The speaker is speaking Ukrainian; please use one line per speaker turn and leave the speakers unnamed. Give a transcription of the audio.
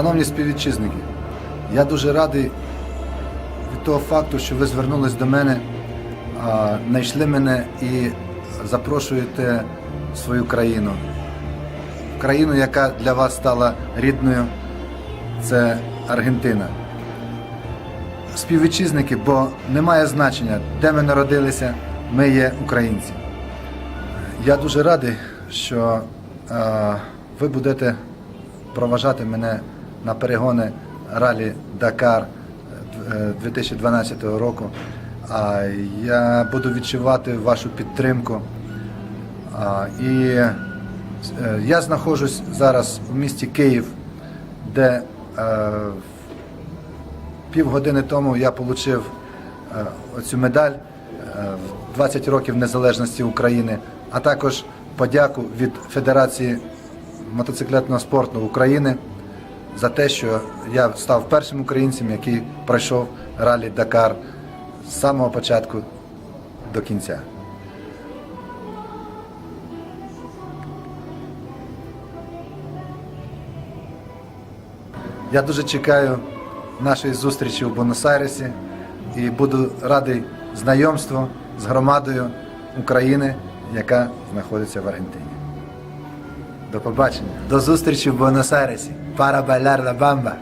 Шановні співвітчизники, я дуже радий від того факту, що ви звернулись до мене, знайшли мене і запрошуєте свою країну. Країну, яка для вас стала рідною, це Аргентина. Співвітчизники, бо немає значення, де ми народилися, ми є українці. Я дуже радий, що е, ви будете проважати мене на перегони ралі Дакар е, 2012 року. А я буду відчувати вашу підтримку. І е, я знаходжусь зараз у місті Київ, де е, півгодини тому я отримав оцю медаль е, в 20 років незалежності України, а також подяку від Федерації мотоциклетного спорту України за те, що я став першим українцем, який пройшов ралі Дакар з самого початку до кінця. Я дуже чекаю нашої зустрічі у Буенос-Айресі і буду радий знайомству з громадою України, яка знаходиться в Аргентині. До побачення. До зустрічі в Буенос-Айресі. Bailar la bamba.